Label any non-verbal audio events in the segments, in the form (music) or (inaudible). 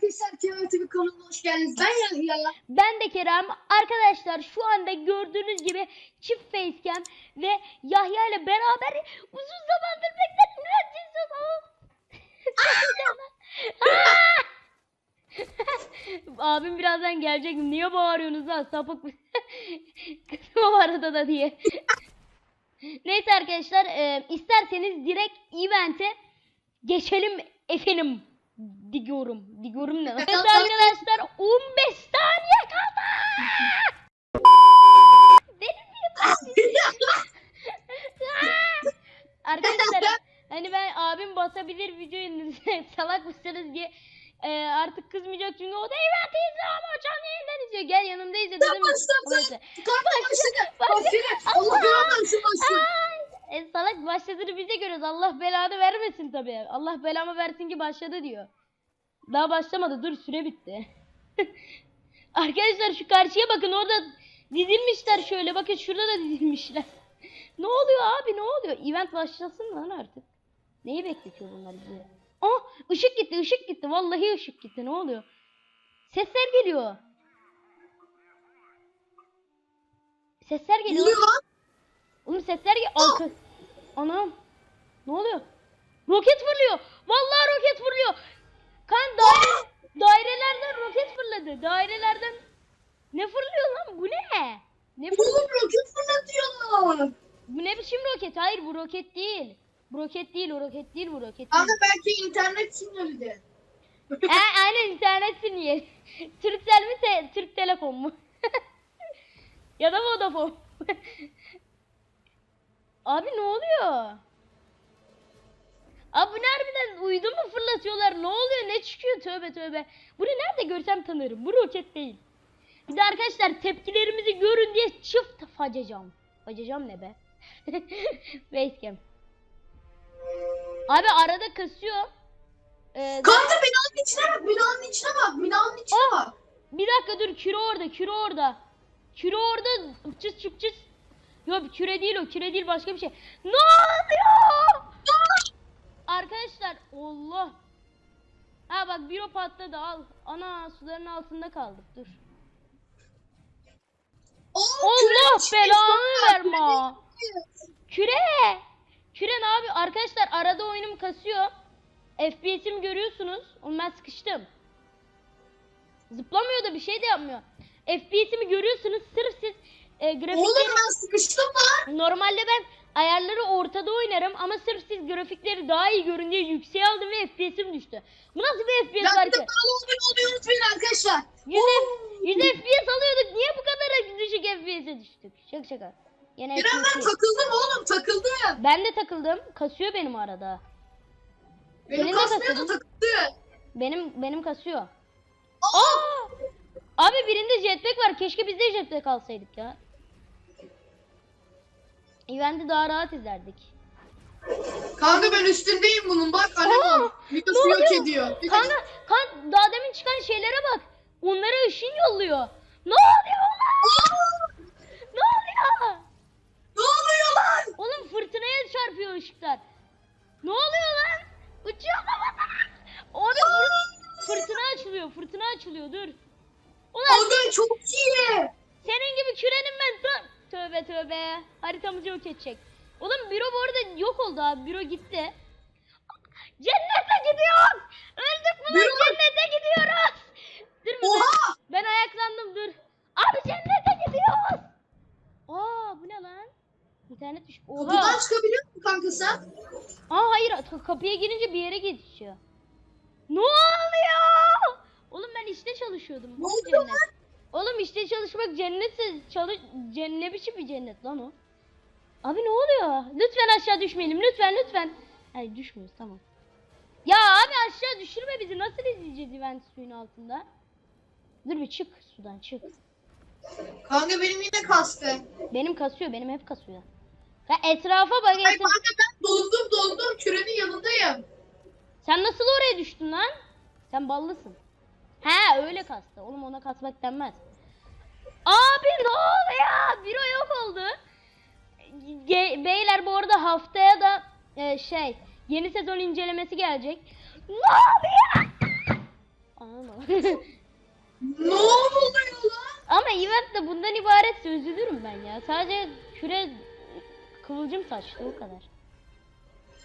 Arkadaşlar. Kemal TV kanalına hoş geldiniz. Ben Yahya. Ben de Kerem. Arkadaşlar şu anda gördüğünüz gibi çift facecam ve Yahya ile beraber uzun zamandır beklenen üniversitesi (laughs) (laughs) Abim birazdan gelecek. Niye bağırıyorsunuz lan sapık? (laughs) Kızım arada da diye. (laughs) Neyse arkadaşlar e, isterseniz direkt event'e geçelim efendim diyorum. Diyorum ne? Evet arkadaşlar 15 saniye kaldı. Arkadaşlar hani ben abim basabilir videoyu salak mısınız diye e, artık kızmayacak çünkü o da event izliyor ama canlı yayından izliyor. Gel yanımda izle dedim. başladı. Neyse. Kanka başladı. başladı. Allah belanı başladı. E, salak başladığını biz de görüyoruz. Allah belanı vermesin tabii. Allah belamı versin ki başladı diyor. Daha başlamadı. Dur süre bitti. (laughs) Arkadaşlar şu karşıya bakın orada dizilmişler şöyle. Bakın şurada da dizilmişler. (laughs) ne oluyor abi ne oluyor? Event başlasın lan artık. Neyi bekletiyor bunlar bizi? Ah ışık gitti ışık gitti. Vallahi ışık gitti. Ne oluyor? Sesler geliyor. Sesler geliyor. lan? Oğlum sesler gel. Arka... Anam. Ne oluyor? Roket fırlıyor. Vallahi roket fırlıyor. Kan daire... dairelerden roket fırladı. Dairelerden ne fırlıyor lan? Bu ne? Ne fır... Oğlum roket fırlatıyorlar. Bu ne biçim roket? Hayır bu roket değil. Bu roket değil, o roket değil, bu roket değil. Kanka belki internet sinyali de. (laughs) e, aynen internet sinyali. (laughs) Turkcell mi, te- Türk Telekom mu? (laughs) ya da Vodafone. Abi ne oluyor? Abi ne harbiden uydu mu fırlatıyorlar? Ne oluyor? Ne çıkıyor? Tövbe tövbe. Bunu nerede görsem tanırım. Bu roket değil. Bir de arkadaşlar tepkilerimizi görün diye çift facacağım. Facacağım ne be? Facecam. Abi arada kasıyor. Ee, Kanka binanın içine bak. Binanın içine bak. Binanın içine bak. Bir dakika dur küre orada küre orada. Küre orada çıs çıp çıs. Yok küre değil o küre değil başka bir şey. Ne oluyor? Arkadaşlar Allah. Ha bak biro patladı al. Ana suların altında kaldık dur. Oğlum, Allah kürenin belanı bak. verme. Küre. Küre ne abi? Arkadaşlar arada oyunum kasıyor. FPS'imi görüyorsunuz. Oğlum ben sıkıştım. Zıplamıyor da bir şey de yapmıyor. FPS'imi görüyorsunuz. Sırf siz e, Oğlum grafikleri... ben sıkıştım lan. Normalde ben ayarları ortada oynarım ama sırf siz grafikleri daha iyi görün diye yükseğe aldım ve FPS'im düştü. Bu nasıl bir FPS var bir ki? olmayı unutmayın arkadaşlar. 100, F- 100 FPS alıyorduk. Niye bu kadar düşük FPS'e düştük? Şaka şaka. Yine İrem ben takıldım oğlum takıldım. Ben de takıldım. Kasıyor benim arada. Benim Senin kasmaya da takıldı. Benim benim kasıyor. Aa! Aa! Abi birinde jetpack var. Keşke biz de jetpack alsaydık ya. Event'i daha rahat izlerdik. Kanka ben üstündeyim bunun bak Aa! Alemon. Ne Videosu yok ediyor. Kanka, dakika. kan daha demin çıkan şeylere bak. Onlara ışın yolluyor. Ne oluyor lan? Aa! Ne oluyor? Ne oluyor lan? Oğlum fırtınaya çarpıyor ışıklar. Ne oluyor lan? Uçuyor babadan. Orada fır- fırtına açılıyor. Fırtına açılıyor. Dur. Ulan Kanka çok iyi. senin gibi kürenim ben. Dur. Tövbe tövbe. Haritamızı yok edecek. Oğlum büro bu arada yok oldu abi. Büro gitti. Cennete gidiyoruz. Öldük mü lan? Cennete gidiyoruz. Dur ben, Oha! ben ayaklandım dur. Abi cennete gidiyoruz. Aa bu ne lan? Düş. Kapıdan Oha. çıkabiliyor musun kanka sen? Aa hayır ka- kapıya girince bir yere geçiyor. Ne oluyor? Oğlum ben işte çalışıyordum. Ne cennet. lan? Oğlum işte çalışmak cennetse çalış cennet biçim bir cennet lan o. Abi ne oluyor? Lütfen aşağı düşmeyelim lütfen lütfen. Hayır düşmüyoruz tamam. Ya abi aşağı düşürme bizi nasıl izleyeceğiz event suyun altında? Dur bir çık sudan çık. Kanka benim yine kastı. Benim kasıyor benim hep kasıyor. Ya etrafa bak. Ay etraf... ben dondum dondum kürenin yanındayım. Sen nasıl oraya düştün lan? Sen ballısın. He öyle kastı. Oğlum ona kasmak denmez. Abi ne oluyor? Biro yok oldu. Ge beyler bu arada haftaya da e, şey yeni sezon incelemesi gelecek. Ne oluyor? Anam. ne oluyor lan? Ama event de bundan ibaret üzülürüm ben ya. Sadece küre kıvılcım saçtı o kadar.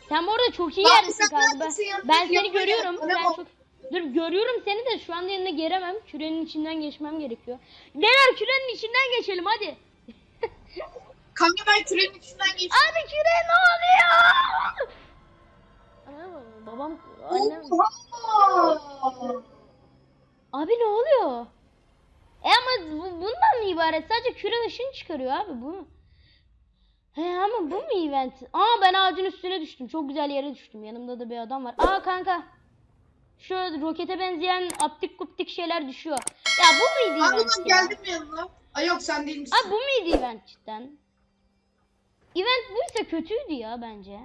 Sen bu arada çok iyi yerdesin sen kanka. Ben, ben seni görüyorum. bak. çok... Dur görüyorum seni de şu anda yanına giremem. Kürenin içinden geçmem gerekiyor. Neler kürenin içinden geçelim hadi. (laughs) Kanka ben kürenin içinden geçtim. Abi küre ne oluyor? Anam, babam annem. Oha! Abi ne oluyor? E ama bu, bundan mı ibaret? Sadece küre ışın çıkarıyor abi bu. He ama bu mu event? Aa ben ağacın üstüne düştüm. Çok güzel yere düştüm. Yanımda da bir adam var. Aa kanka. Şu rokete benzeyen aptik kuptik şeyler düşüyor. Ya bu muydu Abi event ya? geldim yanına. Ay yok sen değil misin? Abi bu muydu event cidden? Event buysa kötüydü ya bence.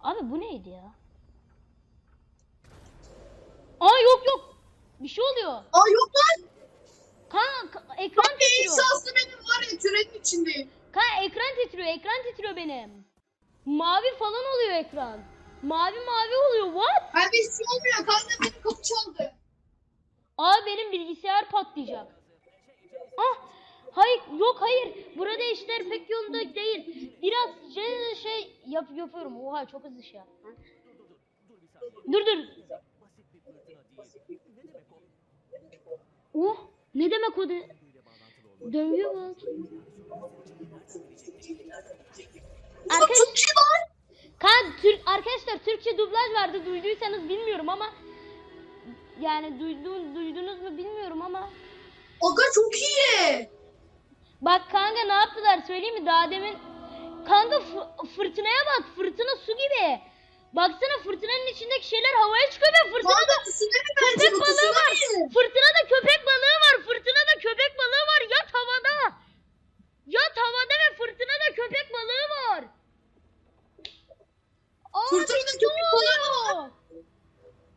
Abi bu neydi ya? Aa yok yok. Bir şey oluyor. Aa yok lan. Kan, ka- ekran en titriyor. şanslı benim var ya kürenin içindeyim. Kan ekran titriyor. Ekran titriyor benim. Mavi falan oluyor ekran. Mavi mavi oluyor. What? Ben bir şey olmuyor. Kanka benim kapı çaldı. Aa benim bilgisayar patlayacak. Ah hayır yok hayır. Burada işler pek yolunda değil. Biraz şey, şey yap yapıyorum. Oha çok hızlı şey yaptım. Dur dur. Oh ne demek o de? Dönüyor bak. Arkadaş-. Kan Türk arkadaşlar Türkçe dublaj vardı duyduysanız bilmiyorum ama yani duydu, duydunuz mu bilmiyorum ama Aga çok iyi. Bak kanka ne yaptılar söyleyeyim mi? Daha demin kanka fı- fırtınaya bak. Fırtına su gibi. Baksana fırtınanın içindeki şeyler havaya çıkıyor ve fırtınada Kanka tsunami bence köpek bu balığı var. tsunami. Fırtınada köpek balığı var. Fırtınada köpek balığı var. Yat havada. Yat havada ve fırtınada köpek balığı var. Aa, Fırtınada ne köpek balığı oluyor?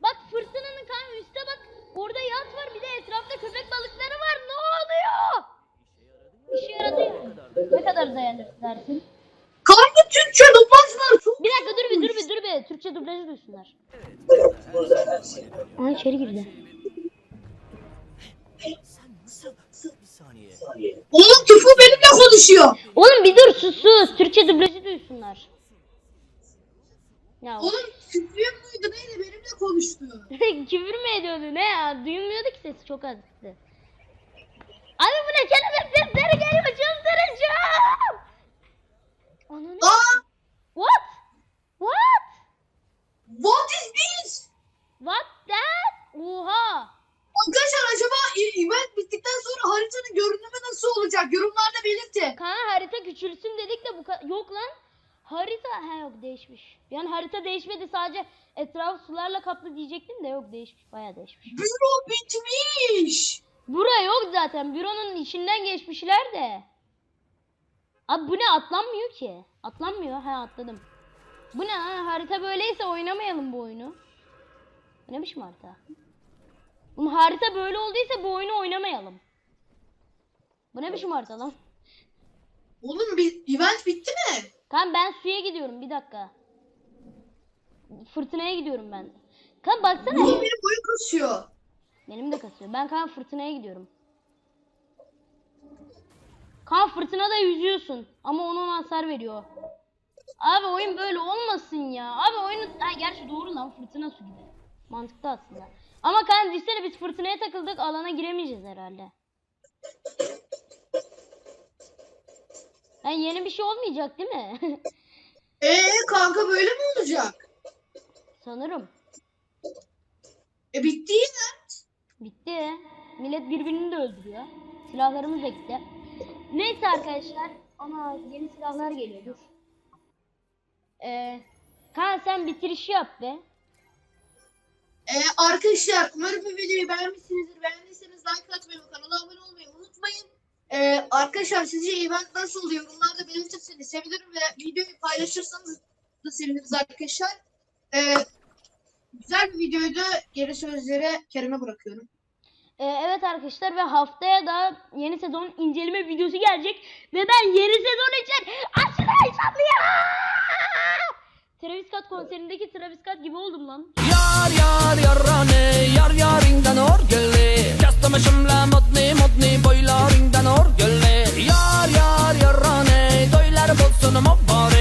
Bak fırtınanın kanka üstte bak. Orada yat var bir de etrafta köpek balıkları var. Ne oluyor? İşe yaradı yani. Ne kadar dayanır dersin? Kanka Türkçe dublaj var. Çok Bir dakika dur bir dur bir dur bir. Türkçe dublajı duysunlar. Aa içeri girdi. Oğlum Tüfü benimle konuşuyor. Oğlum bir dur sus sus. Türkçe dublajı duysunlar. Ya Oğlum Tüfü'ye muydu neydi benimle konuştu. (laughs) küfür mü ediyordu ne ya? Duyulmuyordu ki sesi çok azdı. Abi bu ne kelebek sesleri geliyor çıldıracağım. Ananı. Aa What? What? what is this? What that? Oha. Arkadaşlar acaba event bittikten sonra haritanın görünümü nasıl olacak? Yorumlarda belirtin. Kana harita küçülsün dedik de bu ka- yok lan. Harita he yok değişmiş. Yani harita değişmedi sadece etraf sularla kaplı diyecektim de yok değişmiş bayağı değişmiş. Büro bitmiş. Bura yok zaten büronun içinden geçmişler de. Abi bu ne atlanmıyor ki? Atlanmıyor he atladım. Bu ne ha? harita böyleyse oynamayalım bu oyunu. Ne biçim harita? Oğlum harita böyle olduysa bu oyunu oynamayalım. Bu ne biçim harita lan? Oğlum bir event bitti mi? Kan ben suya gidiyorum bir dakika. Fırtınaya gidiyorum ben. Kan baksana. Oğlum benim boyum kasıyor. Benim de kasıyor. Ben kan fırtınaya gidiyorum. Kan fırtınada yüzüyorsun ama onun hasar veriyor. Abi oyun böyle olmasın ya. Abi oyunu ha gerçi doğru lan fırtına su gibi. Mantıklı aslında. Ama kan düşünsene biz fırtınaya takıldık alana giremeyeceğiz herhalde. Ha, yeni bir şey olmayacak değil mi? (laughs) Ee kanka böyle mi olacak? Sanırım. E bitti yine. Bitti. Millet birbirini de öldürüyor. Silahlarımız da. Neyse arkadaşlar. Ana yeni silahlar geliyor dur. Ee, Kaan sen bitiriş yap be. Ee, arkadaşlar umarım bu videoyu beğenmişsinizdir. Beğendiyseniz like atmayı ve kanala abone olmayı unutmayın. Ee, arkadaşlar sizce event nasıl oluyor? Yorumlarda belirtirseniz sevinirim ve videoyu paylaşırsanız da seviniriz arkadaşlar. Ee, Güzel bir videoydu. Geri sözleri Kerem'e bırakıyorum. Ee, evet arkadaşlar ve haftaya da yeni sezon inceleme videosu gelecek ve ben yeni sezon için aşırı heyecanlıyım. Travis Scott konserindeki Travis Scott gibi oldum lan. Yar yar yarane yar yarinden orgele Yastamışımla modni modni boylaringden orgele Yar yar yarane doylar bulsun mobbar